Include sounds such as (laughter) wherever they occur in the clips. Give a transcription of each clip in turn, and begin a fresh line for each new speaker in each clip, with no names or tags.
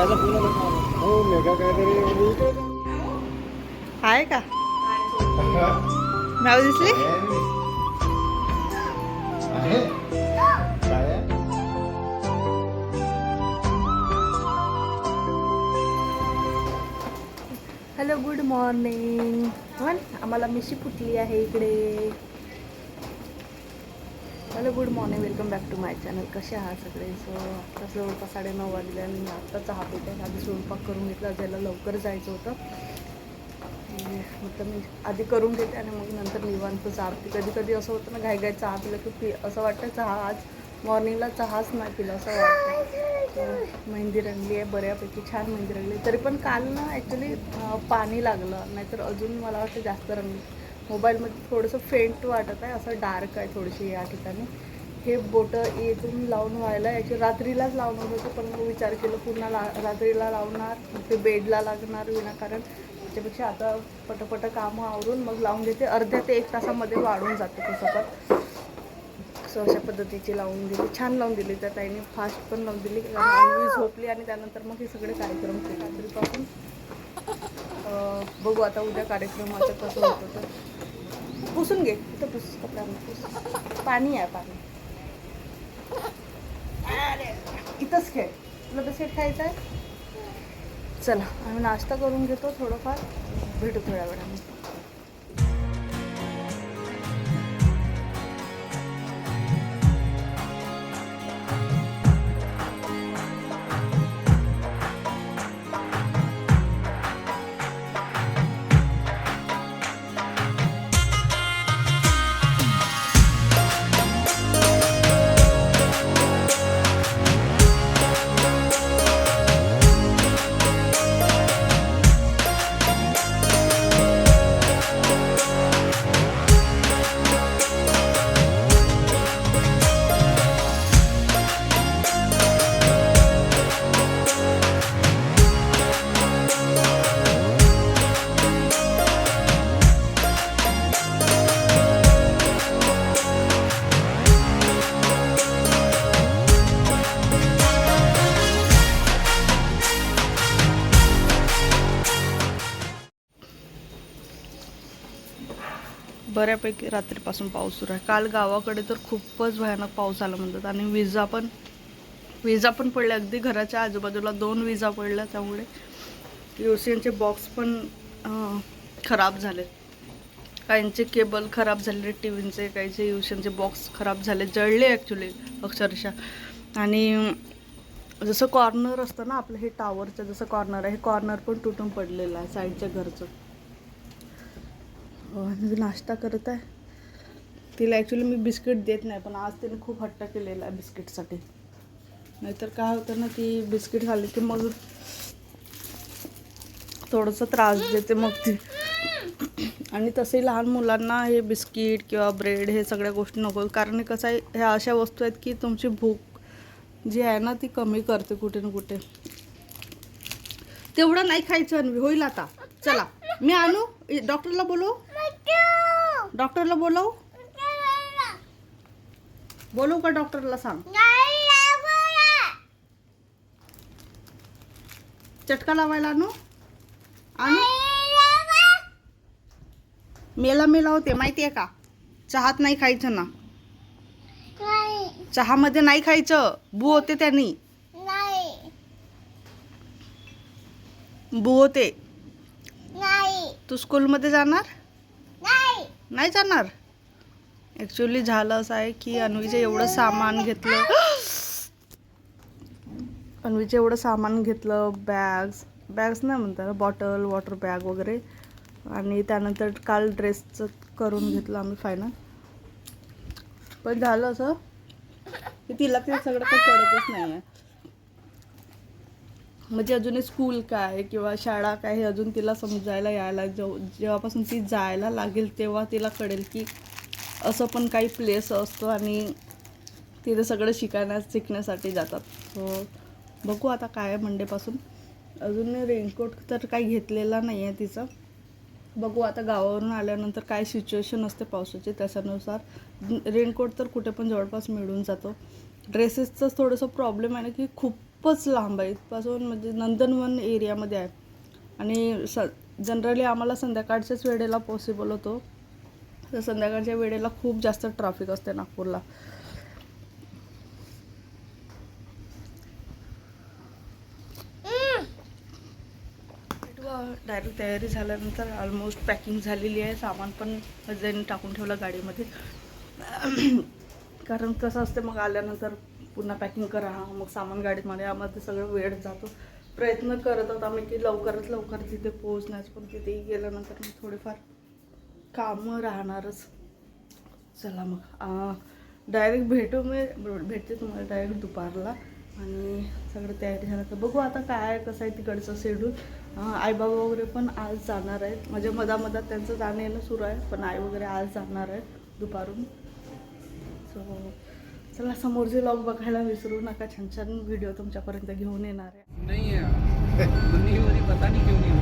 मेघाचा phone आला. का? हो मेघा काहीतरी
आहे का? नाव दिसली?
आहे आहे?
हॅलो गुड मॉर्निंग वन आम्हाला मिशी फुटली आहे इकडे. Hello good morning. Welcome back to my channel. कसे आहात सगळे? सो आता जवळपास साडेनऊ वाजले आणि आत्ता चहा पिते आधी स्वयंपाक करून घेतला ज्याला लवकर जायचं होतं. आणि मी आधी करून घेते आणि मग नंतर निवांत चहा पिते कधी कधी असं होतं ना घाई घाई चहा पिलं की पि असं वाटतं चहा आज मॉर्निंगला चहाच नाही पिला असं वाटतं. मेहंदी रंगली आहे बऱ्यापैकी छान मेहंदी रंगली तरी पण काल ना ॲक्च्युली पाणी लागलं. नाहीतर अजून मला वाटतं जास्त रंगली. मोबाईलमध्ये थोडंसं फेंट वाटत आहे असं डार्क आहे थोडीशी या ठिकाणी. हे बोटं येथून लावून व्हायला याची रात्रीलाच लावणार होतं पण मग विचार केला पुन्हा ला रात्रीला लावणार ते बेडला लागणार विनाकारण त्याच्यापेक्षा आता पटपट कामं आवरून मग लावून घेते. अर्ध्या ते एक तासामध्ये वाढून जाते तसं पण सो अशा पद्धतीची लावून दिली. छान लावून दिली त्या ताईने. फास्ट पण लावून दिली. आम्ही झोपली आणि त्यानंतर मग हे सगळे कार्यक्रम केले रात्रीपासून बघू आता उद्या कार्यक्रमाचं कसं होतं तर. पुसून घे. इथं पुस कपड्यांना पाणी आहे पाणी. अरे, इथंच खेळ. तुला बिस्किट खायचं आहे चला. आम्ही नाश्ता करून घेतो थोडंफार. भेटू थोड्या वेळाने. बऱ्यापैकी रात्रीपासून पाऊस सुरू आहे. काल गावाकडे तर खूपच भयानक पाऊस आला म्हणतात. आणि विजा पण विजा पण पडल्या. अगदी घराच्या आजूबाजूला दोन विजा पडल्या. त्यामुळे युसीएनचे बॉक्स पण खराब झाले. काहींचे केबल खराब झाले टी व्हीचे काहीचे युसीएनचे बॉक्स खराब झाले. जळले ॲक्च्युली अक्षरशः. आणि जसं कॉर्नर असतं ना आपलं हे टावरचं जसं कॉर्नर आहे हे कॉर्नर पण तुटून पडलेलं आहे साईडच्या घरचं. आणि नाश्ता करत आहे. तिला ॲक्च्युली मी बिस्किट देत नाही पण आज तिने खूप हट्ट केलेला आहे बिस्किटसाठी. नाहीतर काय होतं ना ती बिस्किट खाल्ली की मग थोडंसं त्रास देते मग ती. आणि तसे लहान मुलांना हे बिस्किट किंवा ब्रेड हे सगळ्या गोष्टी नको. कारण कसं आहे ह्या अशा वस्तू आहेत की तुमची भूक जी आहे ना ती कमी करते कुठे ना कुठे. तेवढं नाही खायचं अन्वी होईल आता. चला मी आणू? डॉक्टरला बोलू? डॉक्टरला बोलवू. बोलवू का डॉक्टरला सांग. चटका लावायला आणू? आणू? मेला मेला होते माहिती आहे का? चहात नाही खायचं ना. चहामध्ये नाही खायचं. बू होते त्यांनी. बू होते. तू स्कूलमध्ये जाणार? नाही जाणार. ॲक्च्युली झालं असं आहे की अन्वीचं एवढं सामान घेतलं. (gasps) अन्वीचं एवढं सामान घेतलं बॅग्स बॅग्स नाही म्हणतात बॉटल वॉटर बॅग वगैरे. आणि त्यानंतर काल ड्रेसचं करून घेतलं आम्ही फायनल पण झालं असं. की तिला ते सगळं काही कळतच नाही आहे म्हणजे अजून स्कूल काय किंवा शाळा काय हे अजून तिला समजायला यायला जेव जेव्हापासून ती जायला लागेल तेव्हा तिला कळेल की असं पण काही प्लेस असतो आणि तिथे सगळं शिकण्यास शिकण्यासाठी जातात. सो बघू आता काय आहे मंडेपासून अजून रेनकोट तर काही घेतलेला नाही आहे तिचा. बघू आता गावावरून आल्यानंतर काय सिच्युएशन असते पावसाची त्याच्यानुसार. रेनकोट तर कुठे पण जवळपास मिळून जातो. ड्रेसेसचं थोडंसं प्रॉब्लेम आहे ना की खूप खूपच लांब आहे. इथपासून म्हणजे नंदनवन एरियामध्ये आहे. आणि स जनरली आम्हाला संध्याकाळच्याच वेळेला पॉसिबल होतो. तर संध्याकाळच्या वेळेला खूप जास्त ट्रॅफिक असते नागपूरला. डायरेक्ट तयारी झाल्यानंतर ऑलमोस्ट पॅकिंग झालेली आहे. सामान पण जैन टाकून ठेवलं गाडीमध्ये. कारण कसं असते मग आल्यानंतर पुन्हा पॅकिंग करा मग सामान गाडीत मध्ये यामध्ये सगळं वेळ जातो. प्रयत्न करत होता आम्ही की लवकरात लवकर तिथे पोहोचण्याचं पण तिथेही गेल्यानंतर मी थोडेफार कामं राहणारच. चला मग डायरेक्ट भेटू मी भेटते तुम्हाला डायरेक्ट दुपारला. आणि सगळं तयारी झालं तर बघू आता काय आहे कसं आहे तिकडचं शेड्यूल आईबाबा वगैरे पण आज जाणार आहेत. म्हणजे मधामधात त्यांचं जाणं येणं सुरू आहे पण आई वगैरे आज जाणार आहेत दुपारून. सो चला समोरचे लॉग बघायला विसरू नका. छान छान व्हिडिओ तुमच्यापर्यंत घेऊन येणार आहे.
नहीं है हो पता नहीं क्यों नहीं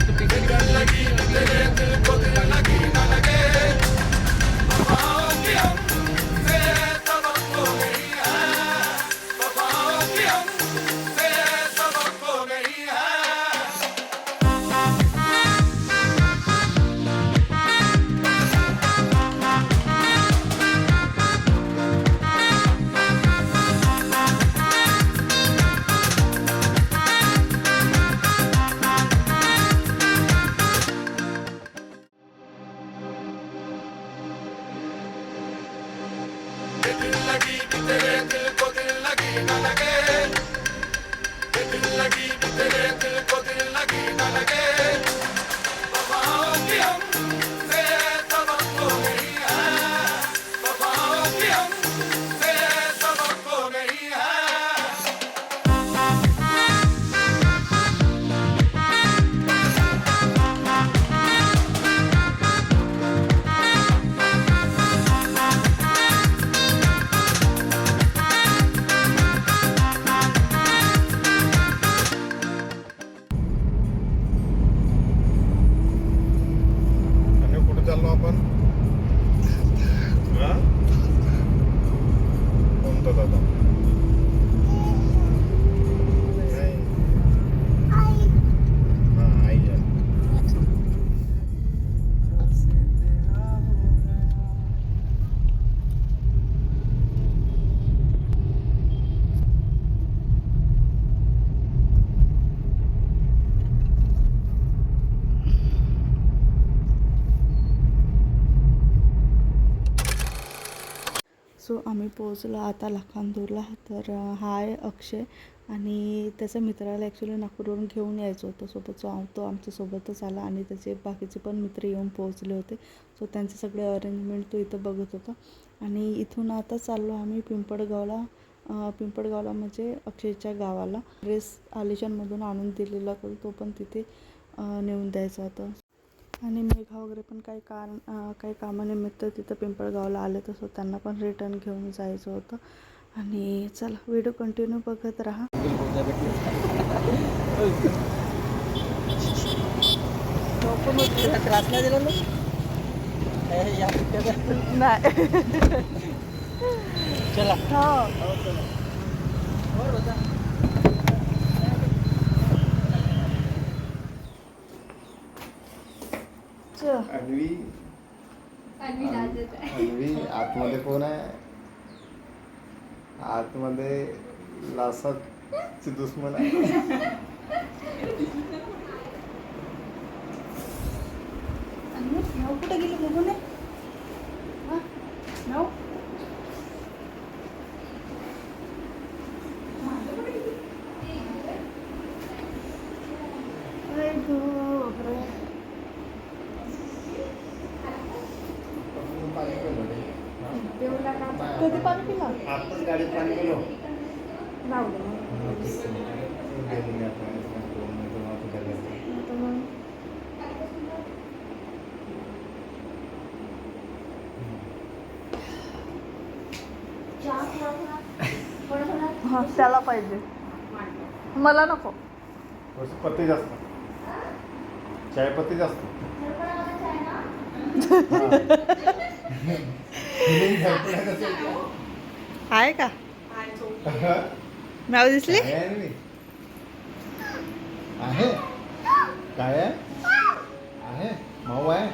तो
पिछली बार
सो आम्ही पोहोचलो. आता लाखांदूरला. तर हा आहे अक्षय आणि त्याच्या मित्राला ॲक्च्युली नागपूरवरून घेऊन यायचं होतं. सोबत सो तो आमच्यासोबतच आला आणि त्याचे बाकीचे पण मित्र येऊन पोहोचले होते. सो त्यांचे सगळे अरेंजमेंट तो इथं बघत होता. आणि इथून आता चाललो आम्ही पिंपळगावला. पिंपळगावला म्हणजे अक्षयच्या गावाला. ड्रेस आलिशानमधून आणून दिलेला तर तो पण तिथे नेऊन द्यायचा होता. आणि मेघा वगैरे पण काही कारण काही कामानिमित्त तिथं पिंपळगावला आले तसं त्यांना पण रिटर्न घेऊन जायचं होतं. आणि चला व्हिडिओ कंटिन्यू बघत राहा.
नाही. दिला ना या
नाही
चला
हो चल.
अन्वी. अन्वी आतमध्ये कोण आहे? आतमध्ये लासाची दुश्मन आहे.
नाव कुठं गेली बघू नये हा? नाव आई गं, बापरे. कधी पाणी पिला
आताच गाडीत पाणी गेलो
नाव दे मग. आता मग हा त्याला पाहिजे. मला नको.
पत्ती जास्त. चाय पत्ती जास्त? (laughs)
आहे का? मॅव दिसली?
आहे काय आहे? आहे? माऊ आहे?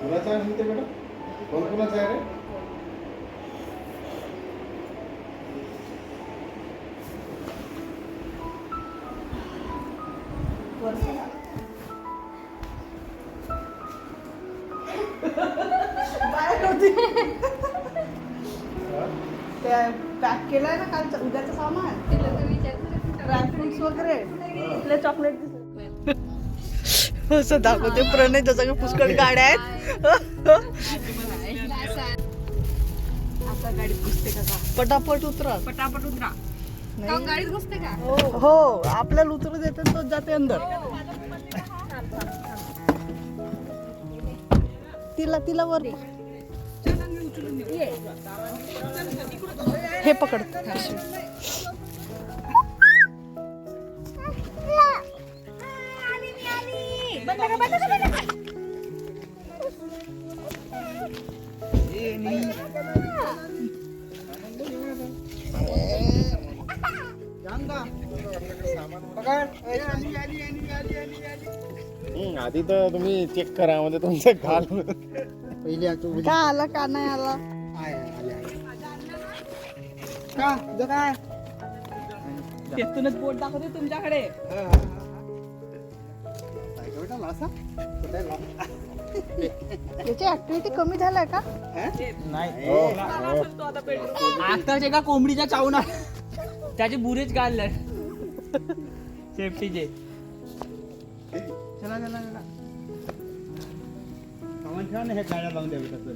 कुणाचं आहे म्हणते बेटा कोण कुणाचं आहे रे?
वगैरे? इथले चॉकलेट असं दाखवते प्रणय की पुष्कळ गाड्या आहेत? पटापट उतरा.
पटापट उतरा. गाडीत घुसते का?
हो. आपल्याला उतरू देते तो जाते अंदर. तिला तिला वर हे पकड.
हम्म, आधी तर तुम्ही चेक करा म्हणजे तुमचं काल.
का आला का नाही आला?
तेथूनच बोट दाखवते तुमच्याकडे.
याची ऍक्टिव्हिटी कमी झालाय का?
आताच एका कोंबडीच्या चावना. त्याचे बुरेच काढले सेफ्टीचे चला चला चला.
सामान ठेवा ना हे गाड्या लावून द्यावी कसं.